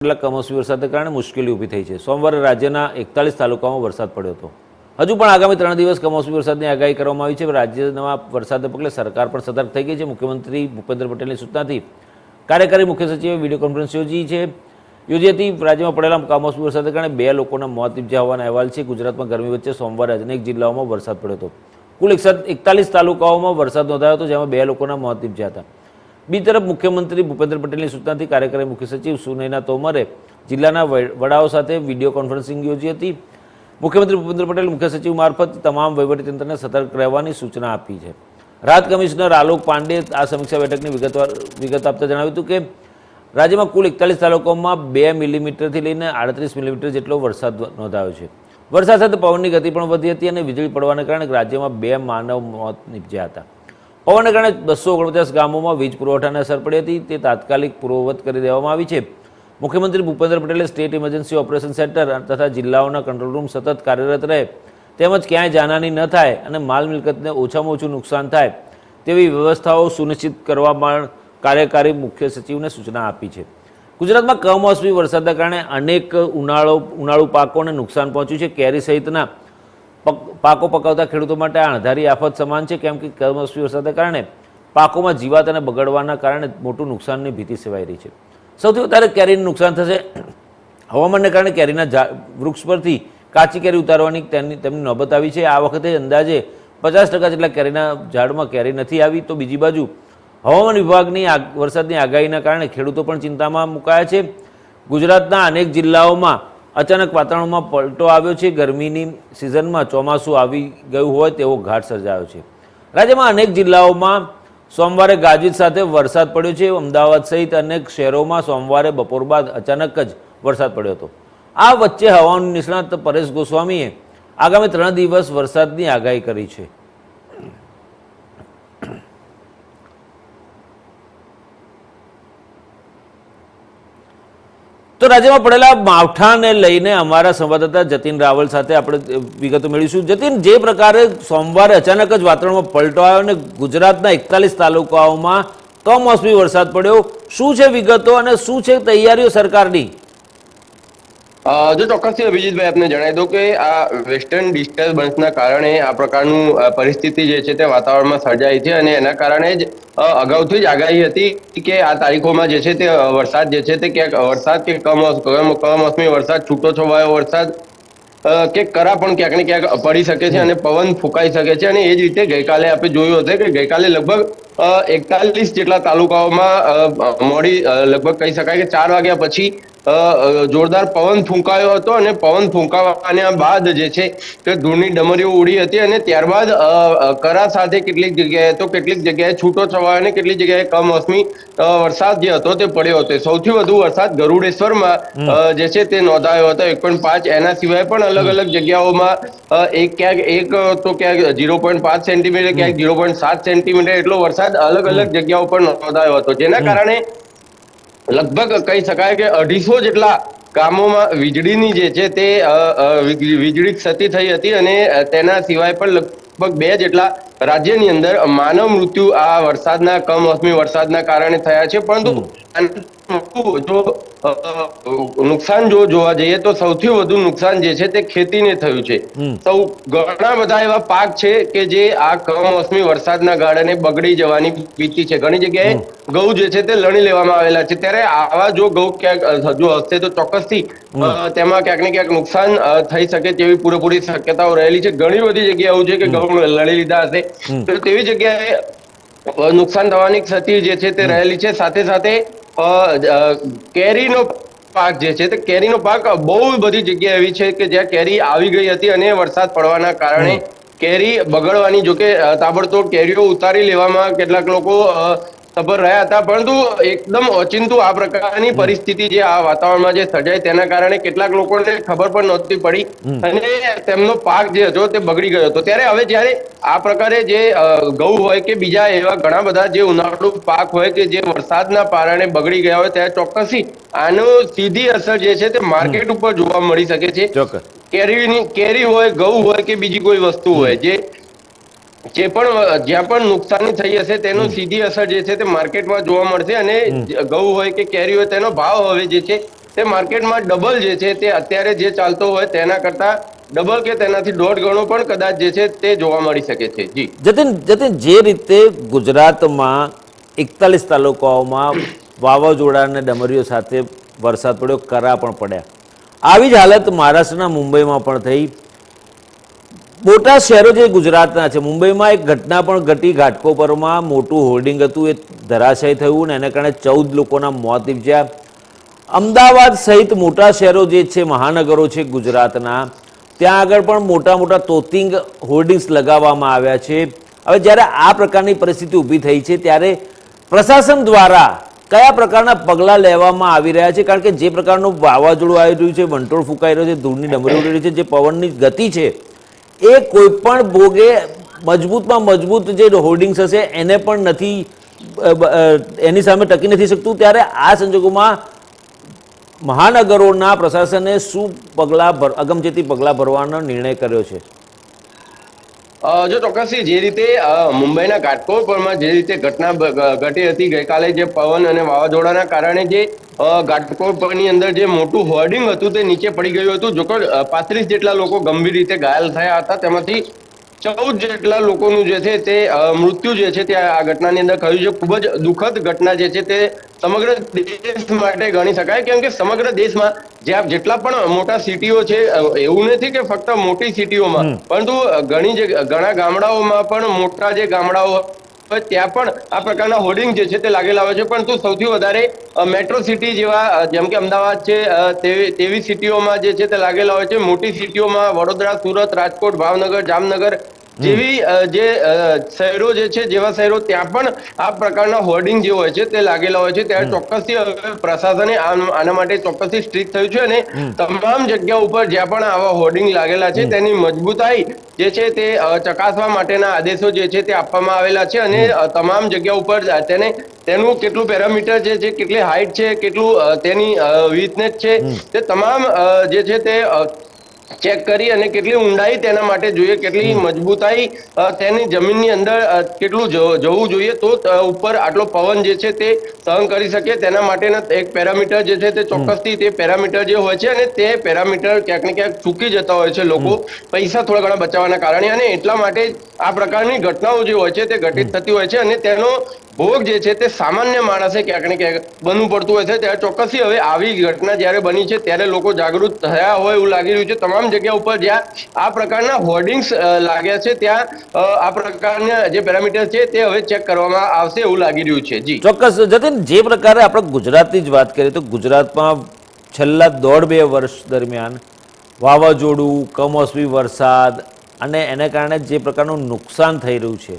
કેટલાક કમોસમી વરસાદને કારણે મુશ્કેલી ઊભી થઈ છે. સોમવારે રાજ્યના એકતાલીસ તાલુકામાં વરસાદ પડ્યો હતો. હજુ પણ આગામી ત્રણ દિવસ કમોસમી વરસાદની આગાહી કરવામાં આવી છે. રાજ્યના વરસાદને પગલે સરકાર પણ સતર્ક થઈ ગઈ છે. મુખ્યમંત્રી ભૂપેન્દ્ર પટેલની સૂચનાથી કાર્યકારી મુખ્ય સચિવે વીડિયો કોન્ફરન્સ યોજી છે. યોજી હતી, રાજ્યમાં પડેલા કમોસમી વરસાદને કારણે બે લોકોના મોત નિપજ્યા હોવાના અહેવાલ છે. ગુજરાતમાં ગરમી વચ્ચે સોમવારે અનેક જિલ્લાઓમાં વરસાદ પડ્યો હતો. કુલ એકસઠ એકતાલીસ તાલુકાઓમાં વરસાદ નોંધાયો હતો, જેમાં બે લોકોના મોત નિપજ્યા હતા. બીજી તરફ મુખ્યમંત્રી ભૂપેન્દ્ર પટેલની સૂચનાથી કાર્યકારી મુખ્ય સચિવ સુનૈના તોમરે જિલ્લાના વડાઓ સાથે વીડિયો કોન્ફરન્સિંગ યોજી હતી. મુખ્યમંત્રી ભૂપેન્દ્ર પટેલ મુખ્ય સચિવ મારફત તમામ વહીવટીતંત્રને સતર્ક રહેવાની સૂચના આપી છે. રાહત કમિશનર આલોક પાંડે આ સમીક્ષા બેઠકની વિગતવાર, વિગત આપતા જણાવ્યું હતું કે, રાજ્યમાં કુલ એકતાલીસ તાલુકાઓમાં બે મિલીમીટરથી લઈને આડત્રીસ મિલીમીટર જેટલો વરસાદ નોંધાયો છે. વરસાદ સાથે પવનની ગતિ પણ વધી હતી અને વીજળી પડવાને કારણે રાજ્યમાં બે માનવ મોત નીપજ્યા હતા. પવનને કારણે બસો ઓગણપચાસ ગામોમાં વીજ પુરવઠાને અસર પડી હતી. તે તાત્કાલિક પૂર્વવત કરી દેવામાં આવી છે. મુખ્યમંત્રી ભૂપેન્દ્ર પટેલે સ્ટેટ ઇમરજન્સી ઓપરેશન સેન્ટર તથા જિલ્લાઓના કંટ્રોલ રૂમ સતત કાર્યરત રહે તેમજ ક્યાંય જાનહાની ન થાય અને માલ મિલકતને ઓછામાં ઓછું નુકસાન થાય તેવી વ્યવસ્થાઓ સુનિશ્ચિત કરવા પણ કાર્યકારી મુખ્ય સચિવને સૂચના આપી છે. ગુજરાતમાં કમોસમી વરસાદના કારણે અનેક ઉનાળો, ઉનાળુ પાકોને નુકસાન પહોંચ્યું છે. કેરી સહિતના પક- પાકો પકાવતા ખેડૂતો માટે આ અણધારી આફત સમાન છે, કેમ કે કમોસમી વરસાદના કારણે પાકોમાં જીવાત અને બગડવાના કારણે મોટું નુકસાનની ભીતિ સેવાઈ રહી છે. સૌથી વધારે કેરીનું નુકસાન થશે હવામાનને કારણે કેરીના વૃક્ષ પરથી કાચી કેરી ઉતારવાની તેમની તેમની નોબત આવી છે. આ વખતે અંદાજે પચાસ ટકા જેટલા કેરીના ઝાડમાં કેરી નથી આવી. તો બીજી બાજુ હવામાન વિભાગની વરસાદની આગાહીના કારણે ખેડૂતો પણ ચિંતામાં મુકાયા છે. ગુજરાતના અનેક જિલ્લાઓમાં અચાનક વાતાવરણમાં પલટો આવ્યો છે. ગરમીની સિઝનમાં ચોમાસું આવી ગયું હોય તેવો ઘાટ સર્જાયો છે. રાજ્યમાં અનેક જિલ્લાઓમાં સોમવારે ગાજવીજ સાથે વરસાદ પડ્યો છે. અમદાવાદ સહિત અનેક શહેરોમાં સોમવારે બપોર બાદ અચાનક જ વરસાદ પડ્યો હતો. આ વચ્ચે હવામાન નિષ્ણાત પરેશ ગોસ્વામીએ આગામી ત્રણ દિવસ વરસાદની આગાહી કરી છે. તો રાજ્યમાં પડેલા માવઠાને લઈને અમારા સંવાદદાતા જતીન રાવલ સાથે આપણે વિગતો મેળવીશું. જતીન, જે પ્રકારે સોમવારે અચાનક જ વાતાવરણમાં પલટો આવ્યો અને ગુજરાતના એકતાલીસ તાલુકાઓમાં કમોસમી વરસાદ પડ્યો. શું છે વિગતો અને શું છે તૈયારીઓ સરકારની? જો ચોક્કસથી અભિજીતભાઈ આપને જણાવી દો કે આ વેસ્ટર્ન ડિસ્ટર્બન્સના કારણે આ પ્રકારનું પરિસ્થિતિ જે છે તે વાતાવરણમાં સર્જાઈ છે અને એના કારણે જ અગાઉથી જ આગાહી હતી કે આ તારીખોમાં જે છે તે વરસાદ જે છે તે ક્યાંક વરસાદ કે કમોસ- કમ- કમોસમી વરસાદ, છૂટો છવાયો વરસાદ કે કરા પણ ક્યાંક ને ક્યાંક પડી શકે છે અને પવન ફૂંકાઈ શકે છે અને એ જ રીતે ગઈકાલે આપણે જોયું હતું કે ગઈકાલે લગભગ એકતાલીસ જેટલા તાલુકાઓમાં મોડી લગભગ કહી શકાય કે ચાર વાગ્યા પછી જોરદાર પવન ફૂંકાયો હતો અને પવન ફૂંકાવાના બાદ જે છે તે ધૂળની ડમરીઓ ઉડી હતી અને ત્યારબાદ કરા સાથે કેટલીક જગ્યાએ તો કેટલીક જગ્યાએ છૂટો છવાયો અને કેટલીક જગ્યાએ કમોસમી વરસાદ જે હતો તે પડ્યો હતો. સૌથી વધુ વરસાદ ગરુડેશ્વરમાં જે છે તે નોંધાયો હતો. એક પોઈન્ટ પાંચ એના સિવાય પણ અલગ અલગ જગ્યાઓમાં એક ક્યાંક એક તો ક્યાંક ઝીરો પોઈન્ટ પાંચ સેન્ટીમીટર ક્યાંક ઝીરો પોઈન્ટ સાત સેન્ટીમીટર એટલો વરસાદ અલગ અલગ જગ્યાઓ પર નોંધાયો હતો. જેના કારણે લગભગ કહી શકાય કે અઢીસો જેટલા કામોમાં વીજળીની જે છે તે વીજળી ક્ષતિ થઈ હતી અને તેના સિવાય પણ લગભગ બે જેટલા રાજ્યની અંદર માનવ મૃત્યુ આ વરસાદના કમોસમી વરસાદના કારણે થયા છે. પરંતુ મોટું જો નુકસાન જો જોવા જઈએ તો સૌથી વધુ નુકસાન જે છે તે ખેતીને થયું છે. સૌ ઘણા બધા એવા પાક છે કે જે આ કમોસમી વરસાદના કારણે બગડી જવાની ભીતિ છે. ઘણી જગ્યાએ ઘઉં જે છે તે લણી લેવામાં આવેલા છે. ત્યારે આવા જો ઘઉં ક્યાંક જો હશે તો ચોક્કસથી તેમાં ક્યાંક ને ક્યાંક નુકસાન થઈ શકે તેવી પૂરેપૂરી શક્યતાઓ રહેલી છે. ઘણી બધી જગ્યાએ એવું છે કે ઘઉં લણી લીધા હશે. તો તેવી જગ્યાએ નુકસાન થવાની ક્ષતિ જે છે તે રહેલી છે. સાથે સાથે કેરીનો પાક જે છે તે કેરીનો પાક બહુ બધી જગ્યા એવી છે કે જ્યાં કેરી આવી ગઈ હતી અને વરસાદ પડવાના કારણે કેરી બગડવાની જોકે તાબડતોડ કેરીઓ ઉતારી લેવામાં કેટલાક લોકો અ, રહ્યા હતા પરંતુ એકદમ ઓચિંતું આ પ્રકારની પરિસ્થિતિ જે આ વાતાવરણમાં જે સર્જાઈ તેના કારણે કેટલાક લોકોને ખબર પણ નહોતી પડી અને તેમનો પાક જે હતો તે બગડી ગયો હતો. ત્યારે હવે જ્યારે આ પ્રકારે જે ઘઉં હોય કે બીજા એવા ઘણા બધા જે ઉનાળુ પાક હોય કે જે વરસાદના કારણે બગડી ગયા હોય ત્યારે ચોક્કસથી આનો સીધી અસર જે છે તે માર્કેટ ઉપર જોવા મળી શકે છે. કેરીની કેરી હોય ઘઉં હોય કે બીજી કોઈ વસ્તુ હોય જે જે પણ જ્યાં પણ નુકસાની થઈ હશે તેનું સીધી અસર જે છે તે માર્કેટમાં જોવા મળશે અને ઘઉં હોય કે કેરી હોય તેનો ભાવ હવે જે છે તે માર્કેટમાં ડબલ જે છે તે અત્યારે જે ચાલતો હોય તેના કરતા ડબલ કે તેનાથી દોઢ ગણો પણ કદાચ જે છે તે જોવા મળી શકે છે. જી. જતિન જતિન જે રીતે ગુજરાતમાં એકતાલીસ તાલુકાઓમાં વાવાઝોડા અને ડમરીઓ સાથે વરસાદ પડ્યો કરા પણ પડ્યા. આવી જ હાલત મહારાષ્ટ્રના મુંબઈમાં પણ થઈ. મોટા શહેરો જે ગુજરાતના છે, મુંબઈમાં એક ઘટના પણ ઘટી. ઘાટકોપરમાં મોટું હોર્ડિંગ હતું, એ ધરાશય થયું ને એને કારણે ચૌદ લોકોના મોત નીપજ્યા. અમદાવાદ સહિત મોટા શહેરો જે છે, મહાનગરો છે ગુજરાતના, ત્યાં આગળ પણ મોટા મોટા તોતિંગ હોર્ડિંગ્સ લગાવવામાં આવ્યા છે. હવે જ્યારે આ પ્રકારની પરિસ્થિતિ ઊભી થઈ છે, ત્યારે પ્રશાસન દ્વારા કયા પ્રકારના પગલાં લેવામાં આવી રહ્યા છે? કારણ કે જે પ્રકારનું વાવાઝોડું આવી રહ્યું છે, વંટોળ ફૂંકાઈ રહ્યો છે, ધૂળની ડમરી ઉડી રહી છે, જે પવનની ગતિ છે એ કોઈ પણ ભોગે મજબૂતમાં મજબૂત જે હોર્ડિંગ્સ હશે, એને પણ નથી એની સામે ટકી નથી શકતું. ત્યારે આ સંજોગોમાં મહાનગરોના પ્રશાસને શું પગલાં ભર, અગમચેતી પગલાં ભરવાનો નિર્ણય કર્યો છે? જો ચોક્કસથી જે રીતે મુંબઈના ઘાટકોપરમાં જે રીતે ઘટના ઘટી હતી, ગઈકાલે જે પવન અને વાવાઝોડાના કારણે જે ઘાટકોપરની અંદર જે મોટું હોર્ડિંગ હતું તે નીચે પડી ગયું હતું. જો પાંત્રીસ જેટલા લોકો ગંભીર રીતે ઘાયલ થયા હતા. તેમાંથી ચૌદ જેટલા લોકોનું જે છે તે મૃત્યુ જે છે તે આ ઘટનાની અંદર થયું છે. ખૂબ જ દુઃખદ ઘટના જે છે તે સમગ્ર દેશ માટે ગણી શકાય કેમ કે સમગ્ર દેશમાં જ્યાં જેટલા પણ મોટા સિટીઓ છે એવું નથી કે ફક્ત મોટી સિટીઓમાં પરંતુ ઘણી જે ઘણા ગામડાઓમાં પણ મોટા જે ગામડાઓ ત્યાં પણ આ પ્રકારના હોર્ડિંગ જે છે તે લાગેલા હોય છે. પરંતુ સૌથી વધારે મેટ્રો સિટી જેવા જેમ કે અમદાવાદ છે તેવી તેવી સિટીઓમાં જે છે તે લાગેલા હોય છે. મોટી સિટીઓમાં વડોદરા સુરત રાજકોટ ભાવનગર જામનગર જેવી જે શહેરો જે છે જેવા શહેરો ત્યાં પણ આ પ્રકારના હોર્ડિંગ જે હોય છે તે લાગેલા હોય છે. ત્યારે ચોક્કસથી હવે પ્રશાસને આના માટે ચોક્કસથી સ્ટ્રિક્ટ થયું છે અને તમામ જગ્યા ઉપર જ્યાં પણ આવા હોર્ડિંગ લાગેલા છે તેની મજબૂતાઈ જે છે તે ચકાસવા માટેના આદેશો જે છે તે આપવામાં આવેલા છે અને તમામ જગ્યા ઉપર તેને તેનું કેટલું પેરામીટર જે છે કેટલી હાઇટ છે કેટલું તેની વીથનેસ છે તે તમામ જે છે તે ચેક કરી અને કેટલી ઊંડાઈ તેના માટે જોઈએ કેટલી મજબૂતાઈ તેની જમીનની અંદર કેટલું જવું જોઈએ તો ઉપર આટલો પવન જે છે તે સહન કરી શકે. તેના માટેના એક પેરામીટર જે છે તે ચોક્કસથી તે પેરામીટર જે હોય છે અને તે પેરામીટર ક્યાંક ને ક્યાંક ચૂકી જતા હોય છે લોકો. પૈસા થોડા ઘણા બચાવવાના કારણે અને એટલા માટે આ પ્રકારની ઘટનાઓ જે હોય છે તે ઘટિત થતી હોય છે અને તેનો ભોગ જે છે તે સામાન્ય માણસે ક્યાંક ને ક્યાંક બનવું પડતું હોય છે. ત્યારે ચોક્કસથી હવે આવી ઘટના જ્યારે બની છે ત્યારે લોકો જાગૃત થયા હોય એવું લાગી રહ્યું છે. તમામ જગ્યા ઉપર જ્યાં આ પ્રકારના હોર્ડિંગ્સ લાગ્યા છે, ત્યાં આ પ્રકારના જે પેરામીટર છે તે હવે ચેક કરવામાં આવશે એવું લાગી રહ્યું છે. જી. ચોક્કસ, જતીન, જે પ્રકારે આપણે ગુજરાતની જ વાત કરીએ તો ગુજરાતમાં છેલ્લા દોઢ બે વર્ષ દરમિયાન વાવાઝોડું, કમોસમી વરસાદ અને એને કારણે જે પ્રકારનું નુકસાન થઈ રહ્યું છે,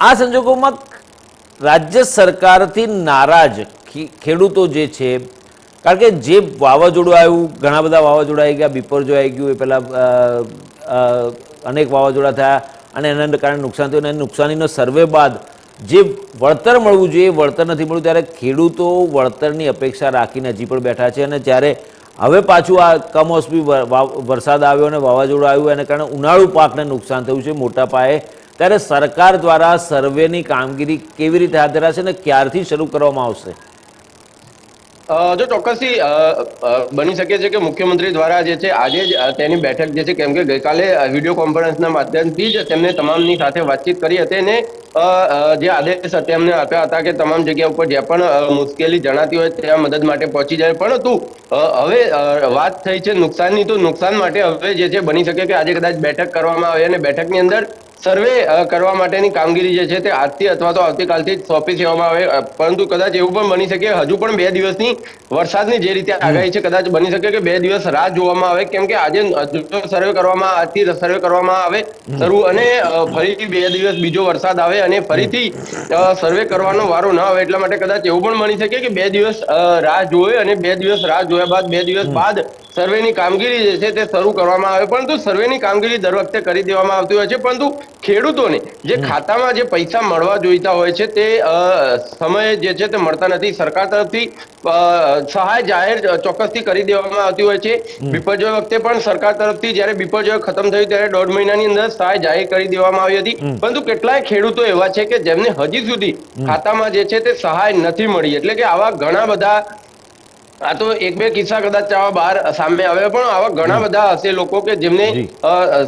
આ સંજોગોમાં રાજ્ય સરકારથી નારાજ ખેડૂતો જે છે કારણ કે જે વાવાઝોડું આવ્યું, ઘણા બધા વાવાઝોડા આવી ગયા બિપરજો આવી ગયું, એ પહેલાં અનેક વાવાઝોડા થયા અને એના કારણે નુકસાન થયું અને નુકસાનીનો સર્વે બાદ જે વળતર મળવું જોઈએ વળતર નથી મળ્યું ત્યારે ખેડૂતો વળતરની અપેક્ષા રાખીને હજી પણ બેઠા છે અને જ્યારે હવે પાછું આ કમોસમી વરસાદ આવ્યો અને વાવાઝોડું આવ્યું, એને કારણે ઉનાળુ પાકને નુકસાન થયું છે મોટા પાયે, ત્યારે સરકાર દ્વારા સર્વેની કામગીરી કેવી રીતે હાથ ધરાશે અને ક્યારથી શરૂ કરવામાં આવશે? જો ચોક્કસથી બની શકે છે કે મુખ્યમંત્રી દ્વારા જે છે, આજે જ તેની બેઠક જે છે, કેમ કે ગઈકાલે વીડિયો કોન્ફરન્સના માધ્યમથી જ તેમને તમામની સાથે વાતચીત કરી હતી અને જે આદેશ તેમને આપ્યા હતા કે તમામ જગ્યા ઉપર જે પણ મુશ્કેલી જણાતી હોય, ત્યાં મદદ માટે પહોંચી જાય. પરંતુ હવે વાત થઈ છે નુકસાનની, તો નુકસાન માટે હવે જે છે, બની શકે કે આજે કદાચ બેઠક કરવામાં આવે અને બેઠકની અંદર સર્વે કરવા માટેની કામગીરી જે છે તે આજથી અથવા તો આવતીકાલથી જ સોંપી દેવામાં આવે. પરંતુ કદાચ એવું પણ બની શકે, હજુ પણ બે દિવસની વરસાદની જે રીતે આગાહી છે, કદાચ બની શકે કે બે દિવસ રાહ જોવામાં આવે. કેમ કે આજે સર્વે કરવામાં, આજથી સર્વે કરવામાં આવે શરૂ અને ફરીથી બે દિવસ બીજો વરસાદ આવે અને ફરીથી સર્વે કરવાનો વારો ન આવે. એટલા માટે કદાચ એવું પણ બની શકે કે બે દિવસ રાહ જોવે અને બે દિવસ રાહ જોયા બાદ, બે દિવસ બાદ સર્વેની કામગીરી જે છે તે શરૂ કરવામાં આવે પરંતુ સર્વેની કામગીરી દર વખતે કરી દેવામાં આવતી હોય છે પરંતુ ખેડૂતોને જે ખાતામાં જે પૈસા મળવા જોઈતા હોય છે તે સમયે જે છે તે મળતા નથી. સરકાર તરફથી સહાય જાહેર ચોક્કસથી કરી દેવામાં આવતી હોય છે. વિપર્યય વખતે પણ સરકાર તરફથી જ્યારે વિપર્યય ખતમ થયું ત્યારે દોઢ મહિનાની અંદર સહાય જાહેર કરી દેવામાં આવી હતી. પરંતુ કેટલાય ખેડૂતો એવા છે કે જેમને હજી સુધી ખાતામાં જે છે તે સહાય નથી મળી. એટલે કે આવા ઘણા બધા આ તો એક બે કિસ્સા કદાચ આવા બહાર સામે આવ્યા પણ આવા ઘણા બધા હશે લોકો કે જેમને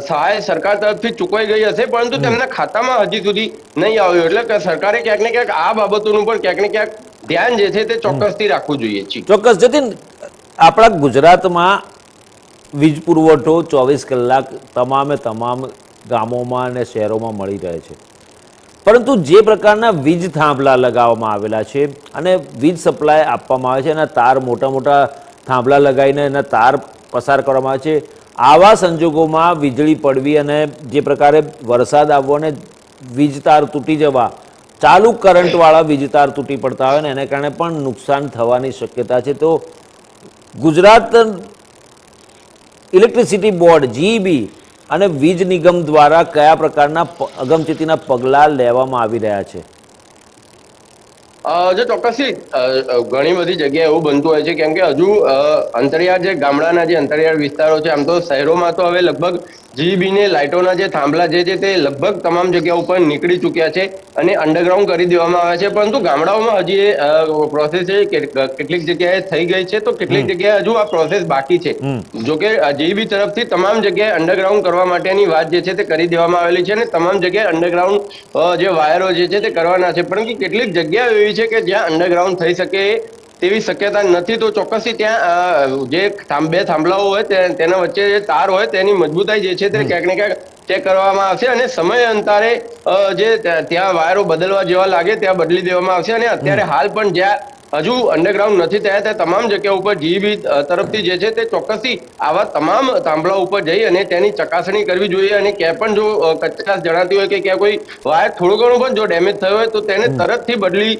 સહાય સરકાર તરફથી ચૂકવાઈ ગઈ હશે પરંતુ તેમના ખાતામાં હજી સુધી નહીં આવ્યું એટલે સરકારે ક્યાંક ને ક્યાંક આ બાબતોનું પણ ક્યાંક ને ક્યાંક ધ્યાન જે છે તે ચોક્કસથી રાખવું જોઈએ ચોક્કસ. જતીન આપણા ગુજરાતમાં વીજ પુરવઠો ચોવીસ કલાક તમામે તમામ ગામોમાં અને શહેરોમાં મળી રહે છે. પરંતુ જે પ્રકારના વીજ થાંભલા લગાવવામાં આવેલા છે અને વીજ સપ્લાય આપવામાં આવે છે એના તાર મોટા મોટા થાંભલા લગાવીને એના તાર પસાર કરવામાં આવે છે, આવા સંજોગોમાં વીજળી પડવી અને જે પ્રકારે વરસાદ આવવો અને વીજ તાર તૂટી જવા, ચાલુ કરંટવાળા વીજ તાર તૂટી પડતા હોય ને એને કારણે પણ નુકસાન થવાની શક્યતા છે. તો ગુજરાત ઇલેક્ટ્રિસિટી બોર્ડ જીઈબી અને વીજ નિગમ દ્વારા કયા પ્રકારના અગમચેતીના પગલાં લેવામાં આવી રહ્યા છે? જો ચોક્કસથી ઘણી બધી જગ્યાએ એવું બનતું હોય છે, કેમ કે હજુ અંતરિયાળ જે ગામડાના જે અંતરિયાળ વિસ્તારો છે, આમ તો શહેરોમાં તો હવે લગભગ જીબી ને લાઇટોના જે થાંભલા જે છે તે લગભગ તમામ જગ્યા ઉપર નીકળી ચૂક્યા છે અને અંડરગ્રાઉન્ડ કરી દેવામાં આવ્યા છે. પરંતુ ગામડાઓમાં હજી એ પ્રોસેસ છે કેટલીક જગ્યાએ થઈ ગઈ છે તો કેટલીક જગ્યાએ હજુ આ પ્રોસેસ બાકી છે. જો કે જીબી તરફથી તમામ જગ્યાએ અંડરગ્રાઉન્ડ કરવા માટેની વાત જે છે તે કરી દેવામાં આવેલી છે અને તમામ જગ્યાએ અંડરગ્રાઉન્ડ જે વાયરો જે છે તે કરવાના છે. પરંતુ કેટલીક જગ્યાઓ એવી છે કે જ્યાં અંડરગ્રાઉન્ડ થઈ શકે તેવી શક્યતા નથી તો ચોક્કસથી ત્યાં જે થાંભ- બે થાંભલાઓ હોય તેના વચ્ચે જે તાર હોય તેની મજબૂતાઈ જે છે તે ક્યાંક ને ક્યાંક ચેક કરવામાં આવશે અને સમય અંતરે જે ત્યાં વાયરો બદલવા જેવા લાગે ત્યાં બદલી દેવામાં આવશે અને અત્યારે હાલ પણ જ્યાં હજુ અંડરગ્રાઉન્ડ નથી થયા ત્યાં તમામ જગ્યા ઉપર જીબી તરફથી જે છે તે ચોક્કસથી આવા તમામ થાંભલા ઉપર જઈ અને તેની ચકાસણી કરવી જોઈએ અને ક્યાં પણ જો કચાશ જણાતી હોય કે ક્યાં કોઈ વાયર થોડું ઘણું પણ જો ડેમેજ થયો હોય તો તેને તરતથી બદલી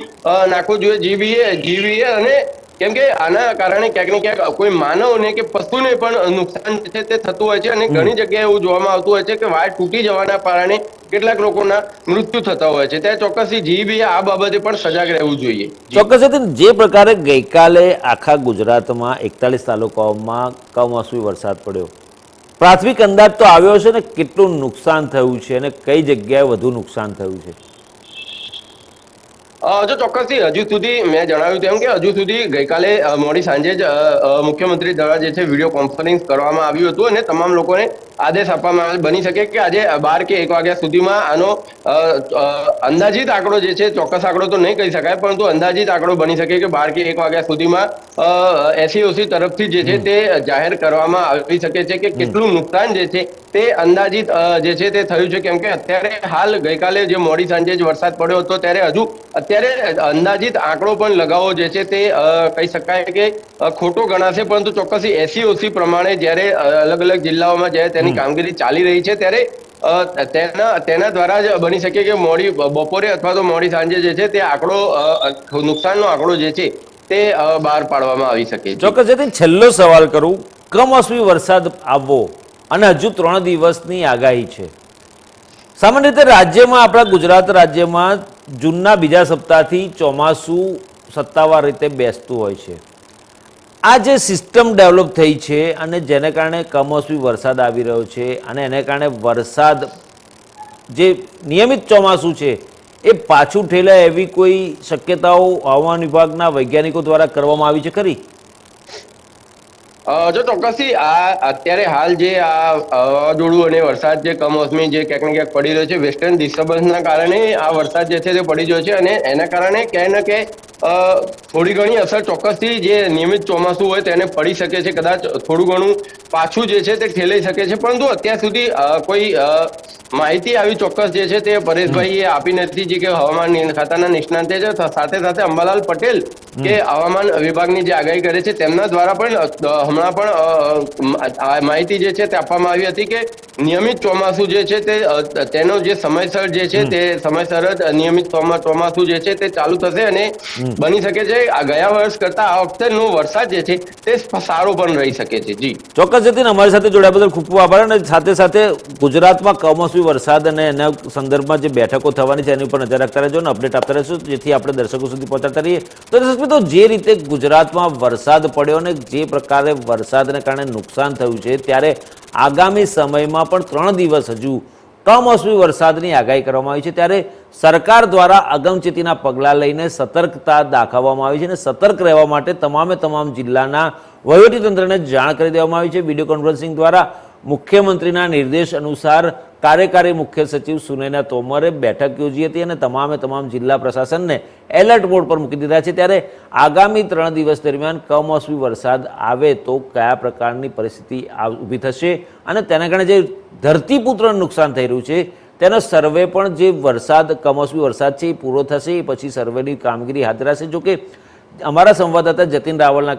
નાખવું જોઈએ જીબીએ જીબીએ અને કેમ કે આના કારણે ક્યાંક ને ક્યાંક કોઈ માનવને કે પશુને પણ નુકસાન જે છે તે થતું હોય છે અને ઘણી જગ્યાએ એવું જોવામાં આવતું હોય છે કે વાયર તૂટી જવાના કારણે કેટલાક લોકોના મૃત્યુ થતા હોય છે. ત્યાં ચોક્કસથી જીબીએ આ બાબતે પણ સજાગ રહેવું જોઈએ. ચોક્કસ જે પ્રકારે ગઈકાલે આખા ગુજરાતમાં એકતાલીસ તાલુકાઓમાં કમોસમી વરસાદ પડ્યો. પ્રાથમિક અંદાજ તો આવ્યો છે ને કેટલું નુકસાન થયું છે અને કઈ જગ્યાએ વધુ નુકસાન થયું છે? જો ચોક્કસથી હજુ સુધી મેં જણાવ્યું તેમ કે હજુ સુધી ગઈકાલે મોડી સાંજે જ મુખ્યમંત્રી દ્વારા જે છે વીડિયો કોન્ફરન્સ કરવામાં આવ્યું હતું અને તમામ લોકોને આદેશ આપવામાં બની શકે કે આજે બાર કે એક વાગ્યા સુધીમાં આનો અંદાજિત આંકડો જે છે ચોક્કસ આંકડો તો નહીં કહી શકાય, પરંતુ અંદાજિત આંકડો બની શકે કે બાર કે એક વાગ્યા સુધીમાં એસસીઓસી તરફથી જે છે તે જાહેર કરવામાં આવી શકે છે કે કેટલું નુકસાન જે છે તે અંદાજિત જે છે તે થયું છે. કેમ કે અત્યારે હાલ ગઈકાલે જે મોડી સાંજે જ વરસાદ પડ્યો હતો, ત્યારે હજુ અત્યારે અંદાજિત આંકડો પણ લગાવો જે છે તે કહી શકાય કે ખોટો ગણાશે, પરંતુ ચોક્કસ એસસીઓસી પ્રમાણે જ્યારે અલગ અલગ જિલ્લાઓમાં જ્યારે તેની કામગીરી ચાલી રહી છે ત્યારે તેના તેના દ્વારા જ બની શકે કે મોડી બપોરે અથવા તો મોડી સાંજે જે છે તે આંકડો નુકસાનનો આંકડો જે છે તે બહાર પાડવામાં આવી શકે ચોક્કસ જેથી છેલ્લો સવાલ કરું. કમોસમી વરસાદ આવવો અને હજુ ત્રણ દિવસની આગાહી છે. સામાન્ય રીતે રાજ્યમાં આપણા ગુજરાત રાજ્યમાં જૂનના બીજા સપ્તાહથી ચોમાસું સત્તાવાર રીતે બેસતું હોય છે. આ જે સિસ્ટમ ડેવલપ થઈ છે અને જેને કારણે કમોસમી વરસાદ આવી રહ્યો છે અને એને કારણે વરસાદ જે નિયમિત ચોમાસું છે, એ પાછું ઠેલાય એવી કોઈ શક્યતાઓ હવામાન વિભાગના વૈજ્ઞાનિકો દ્વારા કરવામાં આવી છે ખરી? જો ચોક્કસથી આ અત્યારે હાલ જે આ વાવાઝોડું અને વરસાદ જે કમોસમી જે ક્યાંક ને ક્યાંક પડી રહ્યો છે વેસ્ટર્ન ડિસ્ટર્બન્સના કારણે આ વરસાદ જે છે તે પડી રહ્યો છે અને એના કારણે ક્યાંય ને ક્યાંય થોડી ઘણી અસર ચોક્કસથી જે નિયમિત ચોમાસું હોય તેને પડી શકે છે, કદાચ થોડું ઘણું પાછું જે છે તે ઠેલાઈ શકે છે. પરંતુ અત્યાર સુધી કોઈ માહિતી આવી ચોક્કસ જે છે તે પરેશભાઈએ આપી નથી જે કે હવામાન ખાતાના નિષ્ણાંતે છે સાથે સાથે અંબાલાલ પટેલ કે હવામાન વિભાગની જે આગાહી કરે છે તેમના દ્વારા પણ હમણાં પણ માહિતી જે છે તે આપવામાં આવી હતી કે નિયમિત ચોમાસું જે છે તે તેનો જે સમયસર જે છે તે સમયસર જ નિયમિત ચોમા- ચોમાસું જે છે તે ચાલુ થશે અને બની શકે છે આ ગયા વર્ષ કરતા આ વખતેનો વરસાદ જે છે તે સારો પણ રહી શકે છે જી. ચોક્કસ જતીન અમારી સાથે જોડાયા બદલ ખૂબ ખૂબ આભાર અને સાથે સાથે ગુજરાતમાં કમોસમી વરસાદ અને એના સંદર્ભમાં જે બેઠકો થવાની છે એની ઉપર નજર રાખતા રહેજો અને અપડેટ આપતા રહેશું જેથી આપણે દર્શકો સુધી પહોંચાડતા રહીએ. તો મિત્રો જે રીતે ગુજરાતમાં વરસાદ પડ્યો અને જે પ્રકારે વરસાદને કારણે નુકસાન થયું છે, ત્યારે આગામી સમયમાં પણ ત્રણ દિવસ હજુ કમોસમી વરસાદની આગાહી કરવામાં આવી છે. ત્યારે સરકાર દ્વારા અગમચેતીના પગલાં લઈને સતર્કતા દાખવવામાં આવી છે અને સતર્ક રહેવા માટે તમામે તમામ જિલ્લાના વહીવટીતંત્રને જાણ કરી દેવામાં આવી છે. વીડિયો કોન્ફરન્સિંગ દ્વારા મુખ્યમંત્રીના નિર્દેશ અનુસાર કાર્યકારી મુખ્ય સચિવ સુનૈના તોમરે બેઠક યોજી હતી અને તમામે તમામ જિલ્લા પ્રશાસનને એલર્ટ મોડ પર મૂકી દીધા છે. ત્યારે આગામી ત્રણ દિવસ દરમિયાન કમોસમી વરસાદ આવે તો કયા પ્રકારની પરિસ્થિતિ ઊભી થશે અને તેના કારણે જે ધરતીપુત્રનું નુકસાન થઈ રહ્યું છે, તેનો સર્વે પણ જે વરસાદ, કમોસમી વરસાદ છે એ પૂરો થશે. એ પછી સર્વેની કામગીરી હાથ ધરાશે. જોકે અમારા સંવાદદાતા જતીન રાવલના